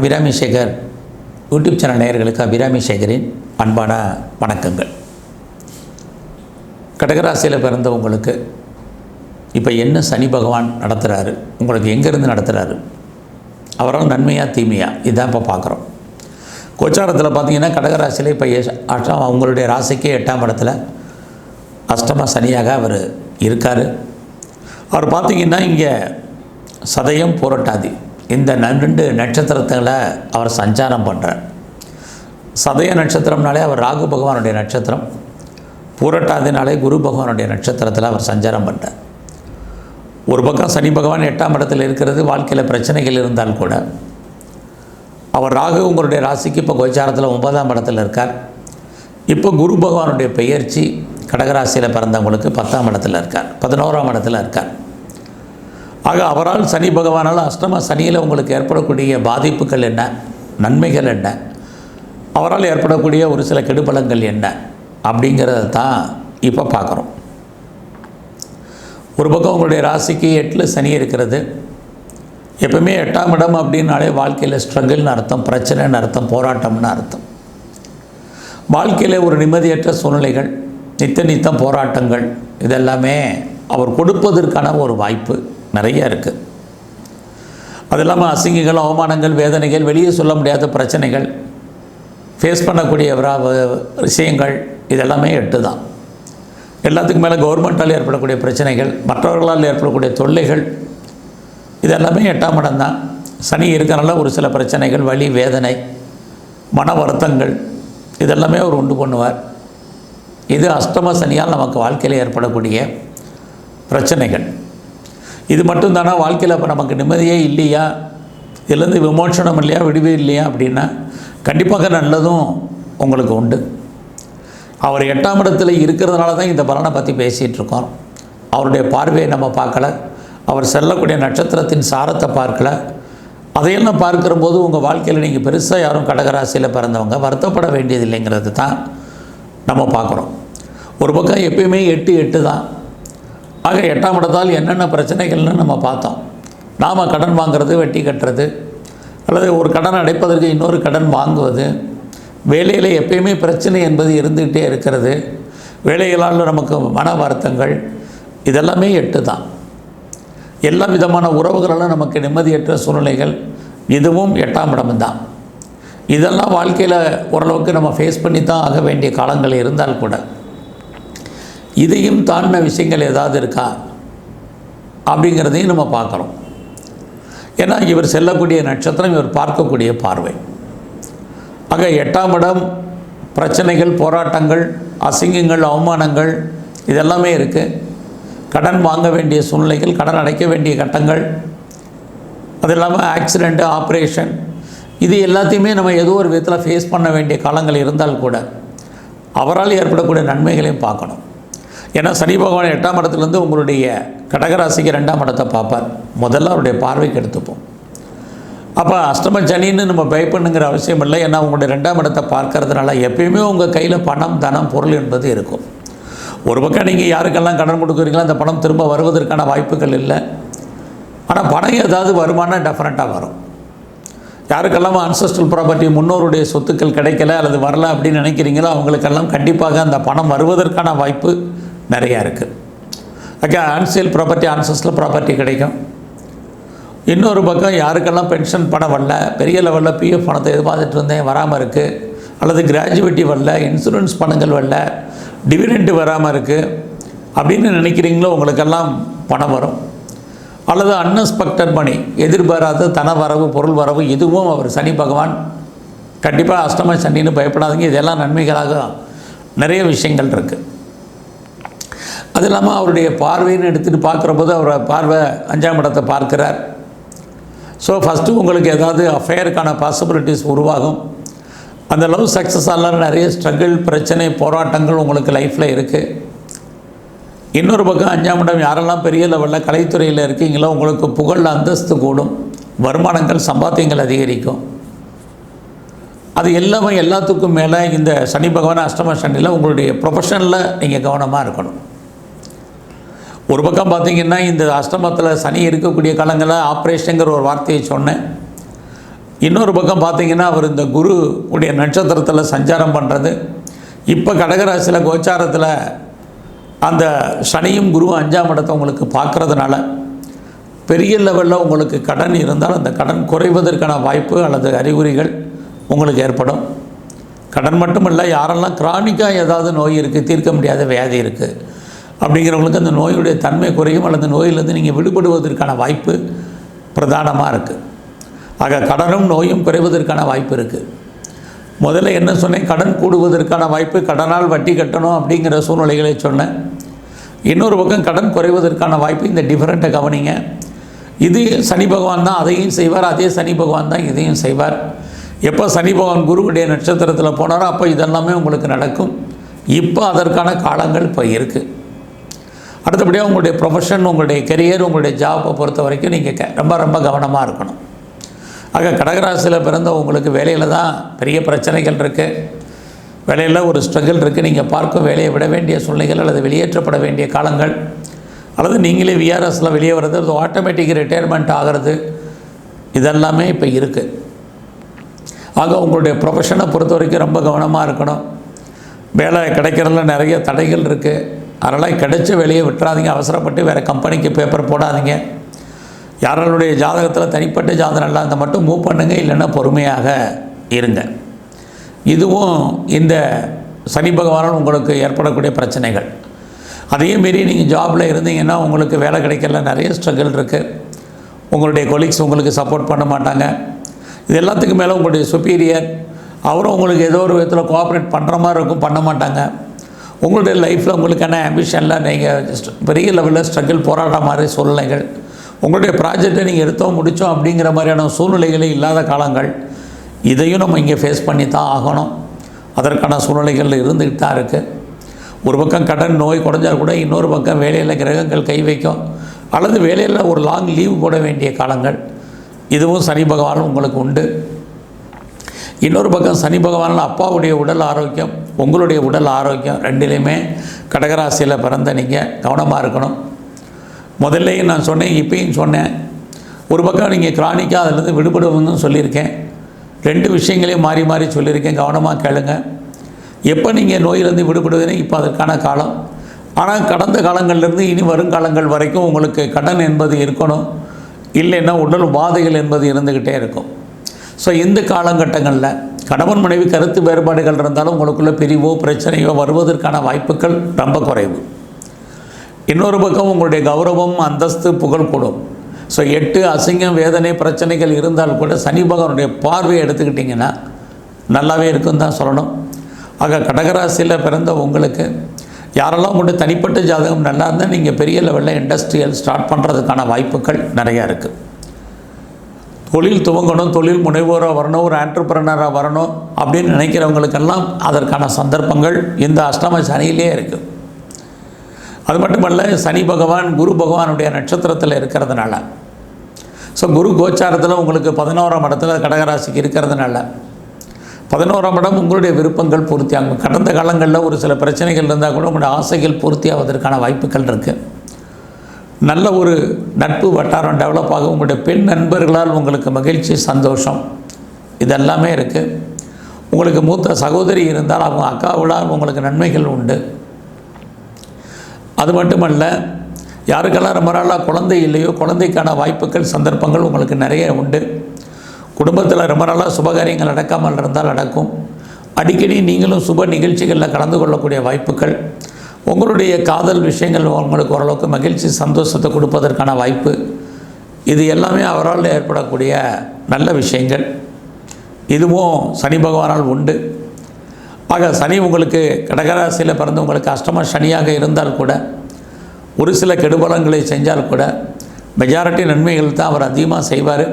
Abirami Sekar YouTube channel நேயர்களுக்கு அபிராமி சேகரின் அன்பான வணக்கங்கள். கடகராசியில் பிறந்தவங்களுக்கு இப்போ என்ன சனி பகவான் நடத்துகிறாரு உங்களுக்கு எங்கேருந்து நடத்துகிறாரு அவரால் நன்மையா தீமையா? இதான் இப்போ பார்க்குறோம் கோச்சாரத்தில் பார்த்தீங்கன்னா கடகராசியில் இப்போ அஷ்டம் அவங்களுடைய ராசிக்கே எட்டாம் இடத்துல அஷ்டம சனியாக அவர் இருக்கார். அவர் பார்த்தீங்கன்னா இங்கே சதயம் போராட்டாதி. இந்த ரெண்டு நட்சத்திரத்தில் அவர் சஞ்சாரம் பண்ணுறார் சதய நட்சத்திரம்னாலே அவர் ராகு பகவானுடைய நட்சத்திரம். பூரட்டாதினாலே குரு பகவானுடைய நட்சத்திரத்தில் அவர் சஞ்சாரம் பண்ணுறார் ஒரு பக்கம் சனி பகவான் எட்டாம் இடத்தில் இருக்கிறது வாழ்க்கையில் பிரச்சனைகள் இருந்தால் கூட. அவர் ராகு உங்களுடைய ராசிக்கு இப்போ கோச்சாரத்தில் ஒன்பதாம் இடத்துல இருக்கார். இப்போ குரு பகவானுடைய பெயர்ச்சி கடகராசியில் பிறந்தவங்களுக்கு பத்தாம் இடத்துல இருக்கார் பதினோராம் இடத்துல இருக்கார். ஆக அவரால் சனி பகவானால் அஷ்டம சனியில் உங்களுக்கு ஏற்படக்கூடிய பாதிப்புகள் என்ன? நன்மைகள் என்ன? அவரால் ஏற்படக்கூடிய ஒரு சில கெடுபலங்கள் என்ன? அப்படிங்கிறத தான் இப்போ பார்க்குறோம். ஒரு பக்கம் உங்களுடைய ராசிக்கு எட்டில் சனி இருக்கிறது. எப்பவுமே எட்டாம் இடம் அப்படின்னாலே வாழ்க்கையில் ஸ்ட்ரகிள்னு அர்த்தம் பிரச்சனைன்னு அர்த்தம் போராட்டம்னு அர்த்தம். வாழ்க்கையில் ஒரு நிம்மதியற்ற சூழ்நிலைகள் நித்த நித்தம் போராட்டங்கள் இதெல்லாமே அவர் கொடுப்பதற்கான ஒரு வாய்ப்பு. நிறைய இருக்குது அது இல்லாமல் அசிங்கங்கள் அவமானங்கள் வேதனைகள் வெளியே சொல்ல முடியாத பிரச்சனைகள் ஃபேஸ் பண்ணக்கூடிய விரா- விஷயங்கள் இதெல்லாமே எட்டு தான். எல்லாத்துக்கும் மேலே கவர்மெண்ட்டால் ஏற்படக்கூடிய பிரச்சனைகள் மற்றவர்களால் ஏற்படக்கூடிய தொல்லைகள் இதெல்லாமே எட்டாம் இடம் தான். சனி இருக்கிறனால ஒரு சில பிரச்சனைகள் வலி வேதனை மன வருத்தங்கள் இதெல்லாமே அவர் உண்டு பண்ணுவார். இது அஷ்டம சனியால் நமக்கு வாழ்க்கையில் ஏற்படக்கூடிய பிரச்சனைகள். இது மட்டும்தானா வாழ்க்கையில் அப்போ நமக்கு நிம்மதியே இல்லையா? இதுலேருந்து விமோசனம் இல்லையா? விடுவே இல்லையா? அப்படின்னா கண்டிப்பாக நல்லதும் உங்களுக்கு உண்டு. அவர் எட்டாம் இடத்துல இருக்கிறதுனால தான் இந்த பலனை பற்றி பேசிகிட்டு இருக்கோம். அவருடைய பார்வையை நம்ம பார்க்கல. அவர் செல்லக்கூடிய நட்சத்திரத்தின் சாரத்தை பார்க்கல. அதையெல்லாம் பார்க்கிற உங்கள் வாழ்க்கையில் நீங்கள் பெருசாக யாரும் கடகராசியில் பிறந்தவங்க வருத்தப்பட வேண்டியதில்லைங்கிறது தான் நம்ம பார்க்குறோம். ஒரு பக்கம் எப்பயுமே எட்டு எட்டு தான். ஆக எட்டாம் இடத்தால் என்னென்ன பிரச்சனைகள்னு நம்ம பார்த்தோம். நாம் கடன் வாங்குறது வெட்டி கட்டுறது அல்லது ஒரு கடன் அடைப்பதற்கு இன்னொரு கடன் வாங்குவது வேலையில் எப்பயுமே பிரச்சனை என்பது இருந்துக்கிட்டே இருக்கிறது. வேலைகளால் நமக்கு மன வருத்தங்கள் இதெல்லாமே எட்டு தான். எல்லா விதமான உறவுகளெல்லாம் நமக்கு நிம்மதியற்ற சூழ்நிலைகள் இதுவும் எட்டாம் இடம் தான். இதெல்லாம் வாழ்க்கையில் ஓரளவுக்கு நம்ம ஃபேஸ் பண்ணி தான் ஆக வேண்டிய காலங்கள் இருந்தால் கூட. இதையும் தாண்டின விஷயங்கள் ஏதாவது இருக்கா? அப்படிங்கிறதையும் நம்ம பார்க்குறோம். ஏன்னா இவர் செல்லக்கூடிய நட்சத்திரம் இவர் பார்க்கக்கூடிய பார்வை. ஆக எட்டாம் இடம் பிரச்சனைகள் போராட்டங்கள் அசிங்கங்கள் அவமானங்கள் இதெல்லாமே இருக்குது கடன் வாங்க வேண்டிய சூழ்நிலைகள் கடன் அடைக்க வேண்டிய கட்டங்கள் அது இல்லாமல் ஆக்சிடெண்ட்டு ஆப்ரேஷன் இது எல்லாத்தையுமே நம்ம ஏதோ ஒரு விதத்தில் ஃபேஸ் பண்ண வேண்டிய காலங்கள் இருந்தால் கூட அவரால் ஏற்படக்கூடிய நன்மைகளையும் பார்க்கணும். ஏன்னா சனி பகவான் எட்டாம் இடத்துலேருந்து உங்களுடைய கடகராசிக்கு ரெண்டாம் இடத்தை பார்ப்பார். முதல்ல அவருடைய பார்வைக்கு எடுத்துப்போம். அப்போ அஷ்டம சனின்னு நம்ம பயப்படணுங்கிற அவசியம் இல்லை. ஏன்னா உங்களுடைய ரெண்டாம் இடத்தை பார்க்கறதுனால எப்பயுமே உங்கள் கையில் பணம் தனம் பொருள் என்பது இருக்கும். ஒரு பக்கம் நீங்கள் யாருக்கெல்லாம் கடன் கொடுக்குறீங்களோ அந்த பணம் திரும்ப வருவதற்கான வாய்ப்புகள் இல்லை. ஆனால் பணம் ஏதாவது வருமானம் டெஃபினட்டாக வரும். யாருக்கெல்லாம் அன்சஸ்ட்ரல் ப்ராப்பர்ட்டி முன்னோருடைய சொத்துக்கள் கிடைக்கல அல்லது வரல அப்படின்னு நினைக்கிறீங்களோ அவங்களுக்கெல்லாம் கண்டிப்பாக அந்த பணம் வருவதற்கான வாய்ப்பு நிறையா இருக்குது ஓகே ஆன்சியல் ப்ராப்பர்ட்டி ஆன்சர்ஸில் ப்ராப்பர்ட்டி கிடைக்கும். இன்னொரு பக்கம் யாருக்கெல்லாம் பென்ஷன் பணம் வரல பெரிய லெவலில் பிஎஃப் பணத்தை எதிர்பார்த்துட்டு இருந்தேன் வராமல் இருக்குது அல்லது கிராஜுவேட்டி வரல இன்சூரன்ஸ் பணங்கள் வரல டிவிடெண்ட்டு வராமல் இருக்குது அப்படின்னு நினைக்கிறீங்களோ உங்களுக்கெல்லாம் பணம் வரும். அல்லது அன்எக்ஸ்பெக்டட் மணி எதிர்பாராத தன வரவு பொருள் வரவு இதுவும் அவர் சனி பகவான் கண்டிப்பாக அஷ்டம சனின்னு பயப்படாதீங்க இதெல்லாம் நன்மைகளாக நிறைய விஷயங்கள் இருக்குது அது இல்லாமல் அவருடைய பார்வைன்னு எடுத்துகிட்டு பார்க்குற போது அவர் பார்வை அஞ்சாம் இடத்தை பார்க்கிறார். ஸோ ஃபஸ்ட்டு உங்களுக்கு ஏதாவது அஃபேருக்கான பாசிபிலிட்டிஸ் உருவாகும். அந்த லவ் சக்ஸஸ் ஆகலாம் நிறைய ஸ்ட்ரகிள் பிரச்சனை போராட்டங்கள் உங்களுக்கு லைஃப்பில் இருக்குது இன்னொரு பக்கம் அஞ்சாம் இடம் யாரெல்லாம் பெரிய லெவலில் கலைத்துறையில் இருக்கீங்களோ உங்களுக்கு புகழ் அந்தஸ்து கூடும். வருமானங்கள் சம்பாத்தியங்கள் அதிகரிக்கும். அது எல்லாமே எல்லாத்துக்கும் மேலே இந்த சனி பகவான் அஷ்டம சனியில் உங்களுடைய ப்ரொஃபஷனில் நீங்கள் கவனமாக இருக்கணும். ஒரு பக்கம் பார்த்தீங்கன்னா இந்த அஷ்டமத்தில் சனி இருக்கக்கூடிய காலங்களில் ஆப்ரேஷனுங்கிற ஒரு வார்த்தையை சொன்னேன். இன்னொரு பக்கம் பார்த்தீங்கன்னா அவர் இந்த குரு உடைய நட்சத்திரத்தில் சஞ்சாரம் பண்ணுறது இப்போ கடகராசியில் கோச்சாரத்தில் அந்த சனியும் குருவும் அஞ்சாம் இடத்தை உங்களுக்கு பார்க்குறதுனால பெரிய லெவலில் உங்களுக்கு கடன் இருந்தால் அந்த கடன் குறைவதற்கான வாய்ப்பு அல்லது அறிகுறிகள் உங்களுக்கு ஏற்படும். கடன் மட்டும் இல்லை யாரெல்லாம் கிரானிக்காக ஏதாவது நோய் இருக்குது தீர்க்க முடியாத வியாதி இருக்குது அப்படிங்கிறவங்களுக்கு அந்த நோயுடைய தன்மை குறையும் அல்லது நோயிலிருந்து நீங்கள் விடுபடுவதற்கான வாய்ப்பு பிரதானமாக இருக்குது ஆக கடனும் நோயும் குறைவதற்கான வாய்ப்பு இருக்குது முதல்ல என்ன சொன்னேன்? கடன் கூடுவதற்கான வாய்ப்பு கடனால் வட்டி கட்டணும் அப்படிங்கிற சூழ்நிலைகளை சொன்னேன். இன்னொரு பக்கம் கடன் குறைவதற்கான வாய்ப்பு இந்த டிஃப்ரெண்ட்டை கவனிங்க. இது சனி பகவான் தான் அதையும் செய்வார் அதே சனி பகவான் தான் இதையும் செய்வார். எப்போ சனி பகவான் குருவுடைய நட்சத்திரத்தில் போனாரோ அப்போ இதெல்லாமே உங்களுக்கு நடக்கும். இப்போ அதற்கான காலங்கள் இப்போ இருக்குது அடுத்தபடியாக உங்களுடைய ப்ரொஃபஷன் உங்களுடைய கெரியர் உங்களுடைய ஜாப்பை பொறுத்த வரைக்கும் நீங்கள் ரொம்ப ரொம்ப கவனமாக இருக்கணும். ஆக கடகராசியில் பிறந்த உங்களுக்கு வேலையில் தான் பெரிய பிரச்சனைகள் இருக்குது வேலையில் ஒரு ஸ்ட்ரகிள் இருக்குது நீங்கள் பார்க்கும் வேலையை விட வேண்டிய சூழ்நிலைகள் அல்லது வெளியேற்றப்பட வேண்டிய காலங்கள். அல்லது நீங்களே விஆர்எஸில் வெளியே வர்றது அது ஆட்டோமேட்டிக் ரிட்டையர்மெண்ட் ஆகிறது. இதெல்லாமே இப்போ இருக்குது ஆக உங்களுடைய ப்ரொஃபஷனை பொறுத்த வரைக்கும் ரொம்ப கவனமாக இருக்கணும். வேலை கிடைக்கிறதுல நிறைய தடைகள் இருக்குது அதனால் கிடைச்ச வேலையை விட்டுறாதீங்க. அவசரப்பட்டு வேறு கம்பெனிக்கு பேப்பர் போடாதீங்க. யாராலுடைய ஜாதகத்தில் தனிப்பட்ட ஜாதகம் நல்லா இருந்தால் மட்டும் மூவ் பண்ணுங்க. இல்லைன்னா பொறுமையாக இருங்க. இதுவும் இந்த சனி பகவானால் உங்களுக்கு ஏற்படக்கூடிய பிரச்சனைகள். அதே மாரி நீங்கள் ஜாபில் இருந்தீங்கன்னா உங்களுக்கு வேலை கிடைக்கல நிறைய ஸ்ட்ரகிள் இருக்குது உங்களுடைய கொலீக்ஸ் உங்களுக்கு சப்போர்ட் பண்ண மாட்டாங்க. இது எல்லாத்துக்கும் மேலே உங்களுடைய சுப்பீரியர் அவரும் உங்களுக்கு ஏதோ ஒரு விதத்தில் கோஆப்ரேட் பண்ணுற மாதிரி இருக்கும் பண்ண மாட்டாங்க. உங்களுடைய லைஃப்பில் உங்களுக்கான ஆம்பிஷனில் நீங்கள் பெரிய லெவலில் ஸ்ட்ரகிள் போராடுற மாதிரி சூழ்நிலைகள். உங்களுடைய ப்ராஜெக்டை நீங்கள் எடுத்தோம் முடித்தோம் அப்படிங்கிற மாதிரியான சூழ்நிலைகளே இல்லாத காலங்கள். இதையும் நம்ம இங்கே ஃபேஸ் பண்ணி தான் ஆகணும். அதற்கான சூழ்நிலைகள் இருந்துக்கிட்டு தான் இருக்குது ஒரு பக்கம் கடன் நோய் குறைஞ்சால் கூட இன்னொரு பக்கம் வேலையில் கிரகங்கள் கை வைக்கும். அல்லது வேலையில் ஒரு லாங் லீவ் போட வேண்டிய காலங்கள். இதுவும் சனி பகவான் உங்களுக்கு உண்டு. இன்னொரு பக்கம் சனி பகவானில் அப்பாவுடைய உடல் ஆரோக்கியம் உங்களுடைய உடல் ஆரோக்கியம் ரெண்டிலையுமே கடகராசியில் பிறந்த நீங்கள் கவனமாக இருக்கணும். முதல்லையும் நான் சொன்னேன் இப்பயும் சொன்னேன். ஒரு பக்கம் நீங்கள் கிரானிக்காக அதிலிருந்து விடுபடுவதுன்னு சொல்லியிருக்கேன். ரெண்டு விஷயங்களையும் மாறி மாறி சொல்லியிருக்கேன் கவனமாக கேளுங்க. எப்போ நீங்கள் நோயிலிருந்து விடுபடுவதுன்னு இப்போ அதற்கான காலம். ஆனால் கடந்த காலங்கள்லேருந்து இனி வருங்காலங்கள் வரைக்கும் உங்களுக்கு கடன் என்பது இருக்கணும். இல்லைன்னா உடல் உபாதைகள் என்பது இருந்துக்கிட்டே இருக்கும். ஸோ இந்த காலகட்டங்களில் கணவன் மனைவி கருத்து வேறுபாடுகள் இருந்தாலும் உங்களுக்குள்ள பிரிவோ பிரச்சனையோ வருவதற்கான வாய்ப்புகள் ரொம்ப குறைவு. இன்னொரு பக்கம் உங்களுடைய கௌரவம் அந்தஸ்து புகழ் கூடும். ஸோ எட்டு அசிங்கம் வேதனை பிரச்சனைகள் இருந்தால் கூட சனி பகவானுடைய பார்வையை எடுத்துக்கிட்டிங்கன்னா நல்லாவே இருக்குன்னு தான் சொல்லணும். ஆக கடகராசியில் பிறந்த உங்களுக்கு யாரெல்லாம் உங்கள்கிட்ட தனிப்பட்ட ஜாதகம் நல்லா இருந்தால் நீங்கள் பெரிய லெவலில் இண்டஸ்ட்ரியல் ஸ்டார்ட் பண்ணுறதுக்கான வாய்ப்புகள் நிறையா இருக்குது தொழில் துவங்கணும் தொழில் முனைவோராக வரணும் ஒரு ஆண்டர்பிரனராக வரணும் அப்படின்னு நினைக்கிறவங்களுக்கெல்லாம் அதற்கான சந்தர்ப்பங்கள் இந்த அஷ்டம சனியிலே இருக்குது அது மட்டுமல்ல சனி பகவான் குரு பகவானுடைய நட்சத்திரத்தில் இருக்கிறதுனால. ஸோ குரு கோச்சாரத்தில் உங்களுக்கு பதினோராம் இடத்துல கடகராசிக்கு இருக்கிறதுனால பதினோராம் இடம் உங்களுடைய விருப்பங்கள் பூர்த்தியாகும் கடந்த காலங்களில் ஒரு சில பிரச்சனைகள் இருந்தால் கூட உங்களுடைய ஆசைகள் பூர்த்தியாவதற்கான வாய்ப்புகள் இருக்குது நல்ல ஒரு நட்பு வட்டாரம் டெவலப் ஆகும் உங்களுடைய பெண் நண்பர்களால் உங்களுக்கு மகிழ்ச்சி சந்தோஷம். இதெல்லாமே இருக்குது உங்களுக்கு மூத்த சகோதரி இருந்தால் அவங்க அக்காவளால் உங்களுக்கு நன்மைகள் உண்டு. அது மட்டுமல்ல யாருக்கெல்லாம் ரொம்ப நாளாக குழந்தை இல்லையோ குழந்தைக்கான வாய்ப்புகள் சந்தர்ப்பங்கள் உங்களுக்கு நிறைய உண்டு. குடும்பத்தில் ரொம்ப நாளாக சுபகாரியங்கள் நடக்காமல் இருந்தால் நடக்கும். அடிக்கடி நீங்களும் சுப நிகழ்ச்சிகளில் கலந்து கொள்ளக்கூடிய வாய்ப்புகள். உங்களுடைய காதல் விஷயங்கள் உங்களுக்கு ஓரளவுக்கு மகிழ்ச்சி சந்தோஷத்தை கொடுப்பதற்கான வாய்ப்பு. இது எல்லாமே அவரால் ஏற்படக்கூடிய நல்ல விஷயங்கள். இதுவும் சனி பகவானால் உண்டு. ஆக சனி உங்களுக்கு கடகராசியில் பிறந்தவங்களுக்கு அஷ்டம சனியாக இருந்தால் கூட ஒரு சில கெடுபலங்களை செஞ்சால் கூட மெஜாரிட்டி நன்மைகள் தான் அவர் அதிகமாக செய்வார்.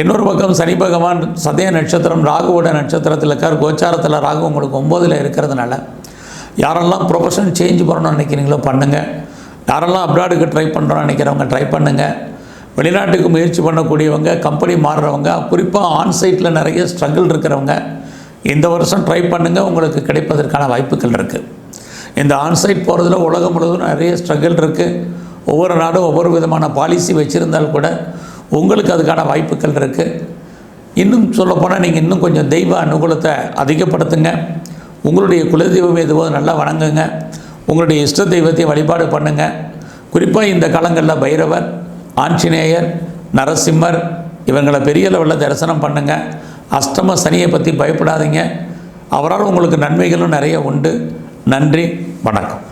இன்னொரு பக்கம் சனி பகவான் சதய நட்சத்திரம் ராகுவோட நட்சத்திரத்தில் இருக்கார். கோச்சாரத்தில் ராகு உங்களுக்கு ஒம்போதில் இருக்கிறதுனால யாரெல்லாம் ப்ரொஃபஷன் சேஞ்ச் பண்ணணும்னு நினைக்கிறீங்களோ பண்ணுங்கள் யாரெல்லாம் அப்ராடுக்கு ட்ரை பண்ணுறோன்னு நினைக்கிறவங்க ட்ரை பண்ணுங்கள் வெளிநாட்டுக்கு முயற்சி பண்ணக்கூடியவங்க கம்பெனி மாறுறவங்க குறிப்பாக ஆன்சைட்டில் நிறைய ஸ்ட்ரகிள் இருக்கிறவங்க இந்த வருஷம் ட்ரை பண்ணுங்கள் உங்களுக்கு கிடைப்பதற்கான வாய்ப்புகள் இருக்குது இந்த ஆன்சைட் போகிறதுல உலகம் முழுவதும் நிறைய ஸ்ட்ரகிள் இருக்குது ஒவ்வொரு நாடும் ஒவ்வொரு விதமான பாலிசி வச்சுருந்தால் கூட உங்களுக்கு அதுக்கான வாய்ப்புகள் இருக்குது இன்னும் சொல்லப்போனால் நீங்கள் இன்னும் கொஞ்சம் தெய்வ அனுகூலத்தை அதிகப்படுத்துங்க. உங்களுடைய குலதெய்வம் எதுவோ நல்லா வணங்குங்க. உங்களுடைய இஷ்ட தெய்வத்தை வழிபாடு பண்ணுங்கள் குறிப்பாக இந்த காலங்களில் பைரவர் ஆஞ்சநேயர் நரசிம்மர் இவங்களை பெரிய லெவலில் தரிசனம் பண்ணுங்கள் அஷ்டம சனியை பற்றி பயப்படாதீங்க. அவரால் உங்களுக்கு நன்மைகளும் நிறைய உண்டு. நன்றி வணக்கம்.